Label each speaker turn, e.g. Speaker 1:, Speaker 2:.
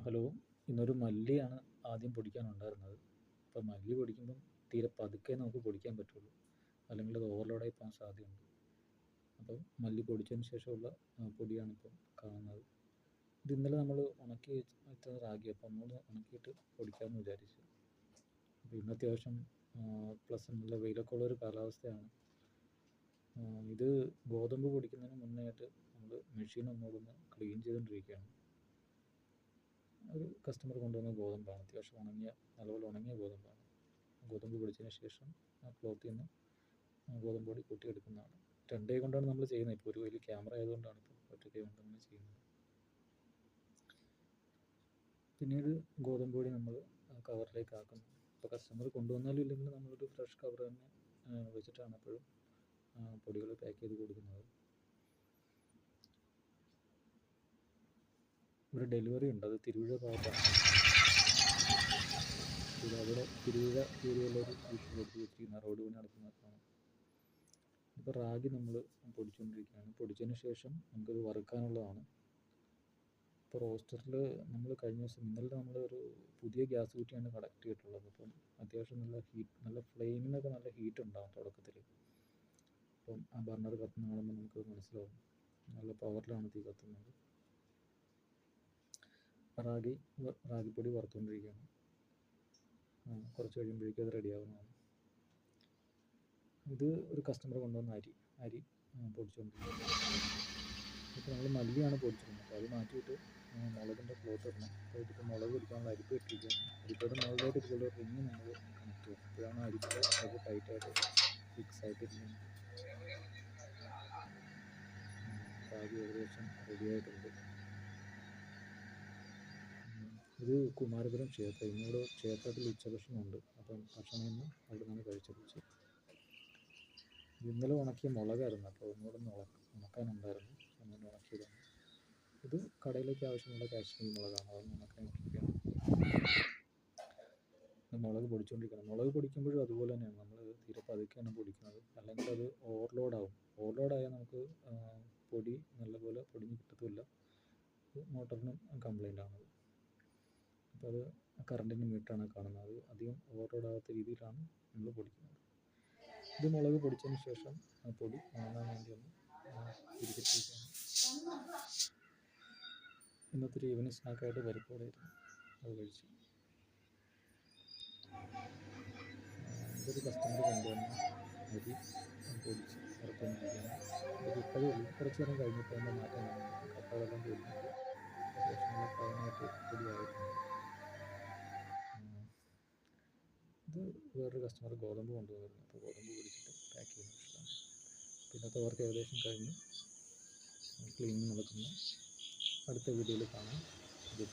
Speaker 1: Hello ഇന്നൊരു മല്ലിയാണ് ആദ്യം പൊടിക്കാനുണ്ടായിരുന്നത്. അപ്പോൾ മല്ലി പൊടിക്കുമ്പം തീരെ പതുക്കെ നമുക്ക് പൊടിക്കാൻ പറ്റുള്ളൂ. അല്ലെങ്കിൽ അത് ഓവർലോഡായി പോകാൻ സാധ്യതയുണ്ട്. അപ്പം മല്ലി പൊടിച്ചതിന് ശേഷമുള്ള പൊടിയാണിപ്പം കാണുന്നത്. ഇത് ഇന്നലെ നമ്മൾ ഉണക്കി വെച്ച റാഗി അപ്പോൾ ഒന്നുകൂടെ ഉണക്കിയിട്ട് പൊടിക്കാമെന്ന് വിചാരിച്ചു. അപ്പോൾ ഇന്ന് അത്യാവശ്യം പ്ലസ് നല്ല വെയിലൊക്കെ ഉള്ളൊരു കാലാവസ്ഥയാണ്. ഇത് ഗോതമ്പ് പൊടിക്കുന്നതിന് മുന്നേ ആയിട്ട് നമ്മൾ മെഷീൻ ഒന്നുകൂടെ ഒന്ന് ക്ലീൻ ചെയ്തുകൊണ്ടിരിക്കുകയാണ് ഒരു കസ്റ്റമർ കൊണ്ടുവന്ന ഗോതമ്പാണ്. അത്യാവശ്യം ഉണങ്ങിയ നല്ലപോലെ ഉണങ്ങിയ ഗോതമ്പാണ്. ഗോതമ്പ് പൊടിച്ചതിന് ശേഷം ആ ക്ലോത്തിൽ നിന്ന് ഗോതമ്പ് പൊടി കൂട്ടിയെടുക്കുന്നതാണ്. രണ്ട് കൊണ്ടാണ് നമ്മൾ ചെയ്യുന്നത്. ഇപ്പോൾ ഒരു വലിയ ക്യാമറ ആയതുകൊണ്ടാണ് ഇപ്പോൾ ഒറ്റ കൊണ്ട് നമ്മൾ ചെയ്യുന്നത്. പിന്നീട് ഗോതമ്പ് പൊടി നമ്മൾ കവറിലേക്ക് ആക്കുന്നു. ഇപ്പോൾ കസ്റ്റമർ കൊണ്ടുവന്നാലും ഇല്ലെങ്കിലും നമ്മളൊരു ഫ്രഷ് കവർ തന്നെ വെച്ചിട്ടാണ് എപ്പോഴും പൊടികൾ പാക്ക് ചെയ്ത് കൊടുക്കുന്നത്. ഇവിടെ ഡെലിവറി ഉണ്ട്. അത് തിരുവിഴ ഭാഗത്താണ്. ഇത് അവിടെ തിരുവിഴ ഏരിയയിലൊരു വീട്ടിൽ കൊടുത്ത് വെച്ചിരിക്കുന്ന റോഡ് പണി നടക്കുന്നതാണ് ഇപ്പോൾ റാഗി നമ്മൾ പൊടിച്ചുകൊണ്ടിരിക്കുകയാണ് പൊടിച്ചതിന് ശേഷം നമുക്കത് വറുക്കാനുള്ളതാണ്. ഇപ്പോൾ റോസ്റ്ററിൽ നമ്മൾ കഴിഞ്ഞ ദിവസം ഇന്നലെ നമ്മൾ ഒരു പുതിയ ഗ്യാസ് കുറ്റിയാണ് കണക്ട് ചെയ്തിട്ടുള്ളത്. അപ്പം അത്യാവശ്യം നല്ല ഹീറ്റ് നല്ല ഫ്ലെയിമിനൊക്കെ നല്ല ഹീറ്റ് ഉണ്ടാകും തുടക്കത്തിൽ അപ്പം ആ ബർണർ കത്തുന്ന കാണുമ്പോൾ നമുക്ക് മനസ്സിലാവും. നല്ല പവറിലാണ് തീ കത്തുന്നത്. റാഗി റാഗിപ്പൊടി വറുത്തുകൊണ്ടിരിക്കുകയാണ്. കുറച്ച് കഴിയുമ്പോഴേക്കും അത് റെഡിയാവുന്നതാണ്. ഇത് ഒരു കസ്റ്റമർ കൊണ്ടുവന്ന അരി അരി പൊടിച്ചുകൊണ്ടിരിക്കുന്നത് ഇപ്പോൾ നമ്മൾ മല്ലിയാണ് പൊടിച്ചിരുന്നത് അത് മാറ്റിയിട്ട് മുളകിന്റെ ക്ലോത്ത് ഇടണം. അപ്പോൾ ഇതിപ്പോൾ മുളക് പിടിക്കാനുള്ള അരിപ്പ് ഇട്ടിരിക്കുകയാണ്. അരിപ്പയുടെ മുകളിലായിട്ട് ഇതുപോലെ റിങ് നമ്മൾ കണക്ട് ചെയ്യും അപ്പോഴാണ് അരിപ്പ് അത് ടൈറ്റായിട്ട് ഫിക്സ് ആയിട്ട് ഇരിക്കുന്നത് റാഗി ഏകദേശം റെഡി ആയിട്ടുണ്ട്. ഇത് കുമാരപുരം ക്ഷേത്രം ഇന്നിവിടെ ക്ഷേത്രത്തിൽ ഉച്ചഭക്ഷണമുണ്ട്. അപ്പം ഭക്ഷണം ഇന്ന് അവിടെ നിന്ന് കഴിച്ചത് ഇന്നലെ ഉണക്കിയ മുളകായിരുന്നു. അപ്പോൾ ഒന്നുകൂടെ ഒന്ന് ഉണക്കാനുണ്ടായിരുന്നു. അങ്ങനെ ഉണക്കിയതാണ്. ഇത് കടയിലേക്ക് ആവശ്യമുള്ള കാശ്മീരി മുളകാണ്. അതൊന്ന് ഉണക്കാൻ ഇട്ടിരിക്കുകയാണ് മുളക് പൊടിച്ചുകൊണ്ടിരിക്കണം മുളക് പൊടിക്കുമ്പോഴും അതുപോലെ തന്നെയാണ്. നമ്മൾ തീരെ പതുക്കെയാണ് പൊടിക്കുന്നത്. അല്ലെങ്കിൽ അത് ഓവർലോഡാവും. ഓവർലോഡായാൽ നമുക്ക് പൊടി നല്ലപോലെ പൊടിഞ്ഞ് കിട്ടത്തുമില്ല. മോട്ടറിനും കംപ്ലൈന്റ് ആണത് അപ്പോൾ അത് കറണ്ടിന്റെ മീറ്ററാണ് കാണുന്നത്. അധികം ഓവർലോഡ് രീതിയിലാണ് നമ്മൾ പൊടിക്കുന്നത്. ഇത് മുളക് പൊടിച്ചതിന് ശേഷം ആ പൊടി വാങ്ങാൻ വേണ്ടി ഒന്ന് തിരിച്ചിട്ടിരിക്കുകയാണ് ഇന്നത്തെ ഒരു ഈവനിങ് സ്നാക്കായിട്ട് പരിപ്പോടായിരുന്നു അത് കഴിച്ചു. ഇതൊരു കസ്റ്റമർ കൊണ്ടുവന്ന അരി പൊടിച്ച് ഉറപ്പാണ് കുറച്ച് നേരം കഴിഞ്ഞിട്ട് തന്നെ മാറ്റം കപ്പകളെല്ലാം ഇത് വേറൊരു കസ്റ്റമർ ഗോതമ്പ് കൊണ്ടുവന്നിരുന്നു. അപ്പോൾ ഗോതമ്പ് പൊടിച്ചിട്ട് പാക്ക് ചെയ്യുന്ന ഇഷ്ടമാണ് പിന്നത്തെ വർക്ക് ഏകദേശം കഴിഞ്ഞു. ക്ലീനിങ് നടക്കുന്നു. അടുത്ത വീഡിയോയിൽ കാണാം. ഇത്